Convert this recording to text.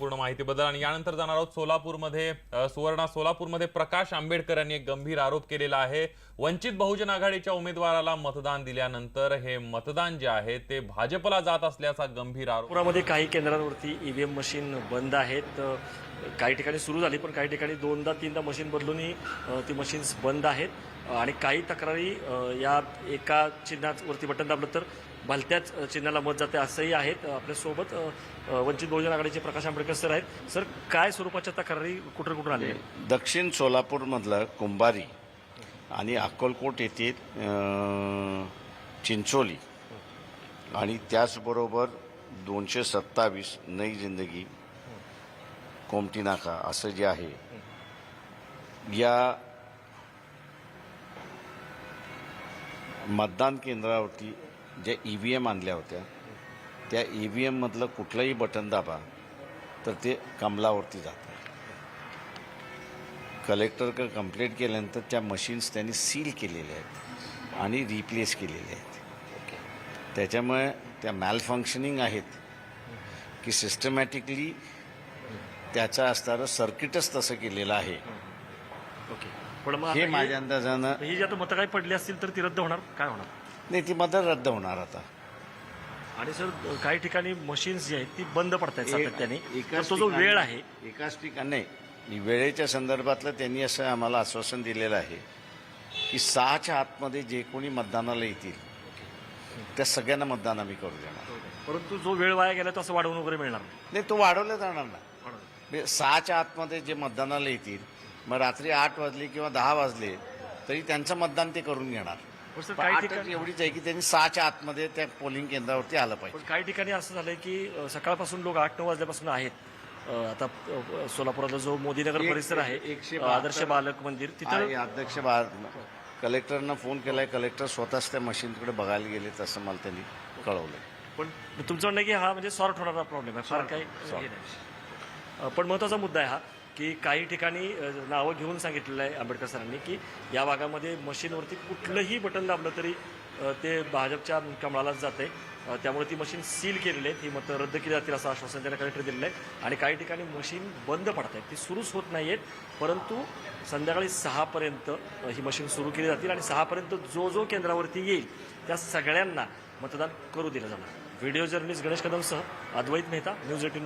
पूर्ण माहितीबद्दल. आणि यानंतर जाणार आहोत सोलापूरमध्ये. सुवर्णा सोलापूरमध्ये प्रकाश आंबेडकर यांनी एक गंभीर आरोप केलेला आहे. वंचित बहुजन आघाडीच्या उमेदवाराला मतदान दिल्यानंतर हे मतदान जे आहे ते भाजपला जात असल्याचा गंभीर आरोप. नागपुरामध्ये काही केंद्रांवरती ईव्हीएम मशीन बंद आहेत. काही ठिकाणी सुरू झाली पण काही ठिकाणी दोनदा तीनदा मशीन बदलूनही ती मशीन्स बंद आहेत. आणि काही तक्रारी या एका चिन्हावरती बटन दाबलं तर भलत्याच चिन्हाला मत जाते असंही आहेत. आपल्यासोबत वंचित बहुजन आघाडीचे प्रकाश आंबेडकर सर आहेत. सर काय स्वरूपाच्या तक्रारी कुठं कुठून आले दक्षिण सोलापूरमधलं कुंभारी आणि अक्कलकोट येथील चिंचोली आणि त्याचबरोबर दोनशे सत्तावीस नई जिंदगी कोमटी नाका असं जे आहे या मतदान केंद्रावरती ज्या ई व्ही एम आणल्या होत्या त्या ई व्ही एममधलं कुठलंही बटन दाबा तर ते कमलावरती जातं. कलेक्टरकडे कंप्लेंट केल्यानंतर त्या मशीन्स त्यांनी सील केलेल्या आहेत आणि रिप्लेस केलेल्या आहेत. त्याच्यामुळे त्या मॅल फंक्शनिंग आहेत की सिस्टमॅटिकली त्याचं असणारं सर्किटच तसं केलेलं आहे. ओके. पण मग हे माझ्या अंदाजानं ही जी आता मतं काही पडली असतील तर ती रद्द होणार? काय होणार? नाही ती मदत रद्द होणार आता. आणि सर काही ठिकाणी मशीन्स जी आहेत ती बंद पडतात सातत्याने. एकाच तर तो जो वेळ आहे एकाच ठिकाणी नाही वेळेच्या संदर्भातलं त्यांनी असं आम्हाला आश्वासन दिलेलं आहे की सहाच्या आतमध्ये जे कोणी मतदानाला येतील त्या सगळ्यांना मतदान आम्ही करू देणार. परंतु जो वेळ वाया गेला तो असं वाढवून वगैरे मिळणार नाही. नाही तो वाढवला जाणार ना म्हणजे सहाच्या आतमध्ये जे मतदानाला येतील मग रात्री आठ वाजले किंवा दहा वाजले तरी त्यांचं मतदान ते करून घेणार. पण सर पण काही ठिकाणी एवढीच आहे की त्यांनी सहाच्या आतमध्ये त्या पोलिंग केंद्रावरती आलं पाहिजे. पण काही ठिकाणी असं झालंय की अ, सकाळपासून लोक आठ नऊ वाजल्यापासून आहेत. अ, आता अ, सोलापुरातला जो मोदीनगर एक- परिसर आहे एकशे अ, आदर्श बहात्तर- बालक मंदिर तिथं आहे अध्यक्ष बा कलेक्टरना फोन केलाय कलेक्टर स्वतःच त्या मशीनकडे बघायला गेले तसं मला त्यांनी कळवलंय. पण तुमचं म्हणणं आहे की हा म्हणजे सॉर्ट होणारा प्रॉब्लेम आहे फार काही हे नाही. अ, पण महत्त्वाचा मुद्दा आहे हा. की काही ठिकाणी नावं घेऊन सांगितलेलं आहे आंबेडकर सरांनी की या भागामध्ये मशीनवरती कुठलंही बटन दाबलं तरी ते भाजपच्या कमळालाच जाते. त्यामुळे ती मशीन सील केलेली आहे. ती मतं रद्द केली जातील असं आश्वासन त्यांना कलेक्टर दिलेलं आहे. आणि काही ठिकाणी मशीन बंद पडत आहेत. ती सुरूच होत नाही आहेत. परंतु संध्याकाळी सहापर्यंत ही मशीन सुरू केली जातील आणि सहापर्यंत जो जो केंद्रावरती येईल त्या सगळ्यांना मतदान करू दिलं जाणार. व्हिडिओ जर्नलिस्ट गणेश कदमसह अद्वैत मेहता न्यूज एटीन